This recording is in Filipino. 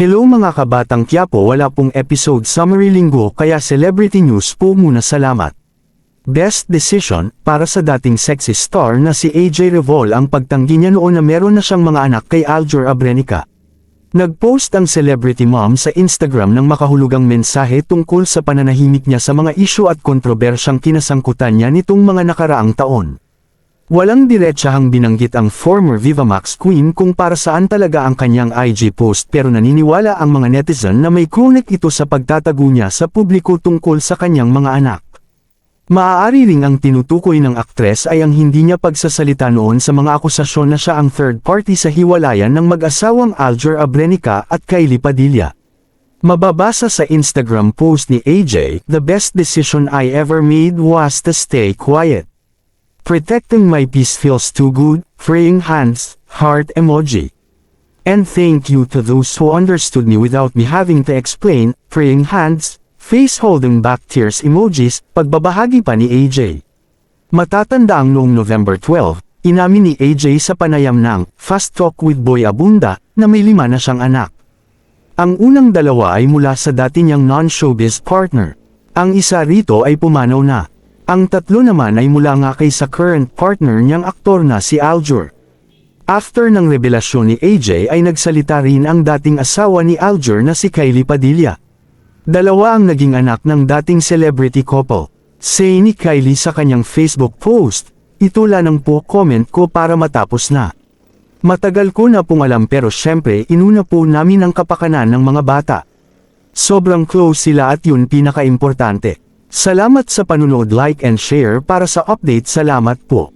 Hello mga kabatang Quiapo wala pong episode summary linggo kaya celebrity news po muna salamat. Best decision, para sa dating sexy star na si AJ Revol ang pagtanggi niya noon na meron na siyang mga anak kay Aljur Abrenica. Nag-post ang celebrity mom sa Instagram ng makahulugang mensahe tungkol sa pananahimik niya sa mga isyu at kontrobersyang kinasangkutan niya nitong mga nakaraang taon. Walang diretsahang binanggit ang former Vivamax queen kung para saan talaga ang kanyang IG post pero naniniwala ang mga netizen na may chronic ito sa pagtatago niya sa publiko tungkol sa kanyang mga anak. Maaari ring ang tinutukoy ng aktres ay ang hindi niya pagsasalita noon sa mga akusasyon na siya ang third party sa hiwalayan ng mag-asawang Aljur Abrenica at Kylie Padilla. Mababasa sa Instagram post ni AJ, The best decision I ever made was to stay quiet. Protecting my peace feels too good, freeing hands, heart emoji. And thank you to those who understood me without me having to explain, freeing hands, face holding back tears emojis, pagbabahagi pa ni AJ. Matatanda ang noong November 12, inamin ni AJ sa panayam ng Fast Talk with Boy Abunda na may lima na siyang anak. Ang unang dalawa ay mula sa dati niyang non-showbiz partner. Ang isa rito ay pumanaw na. Ang tatlo naman ay mula nga kay sa current partner niyang aktor na si Aljur. After ng revelasyon ni AJ ay nagsalita rin ang dating asawa ni Aljur na si Kylie Padilla. Dalawa ang naging anak ng dating celebrity couple. Say ni Kylie sa kanyang Facebook post, ito lang ang po comment ko para matapos na. Matagal ko na pong alam pero syempre inuna po namin ang kapakanan ng mga bata. Sobrang close sila at yun pinaka-importante. Salamat sa panunood like and share para sa update salamat po.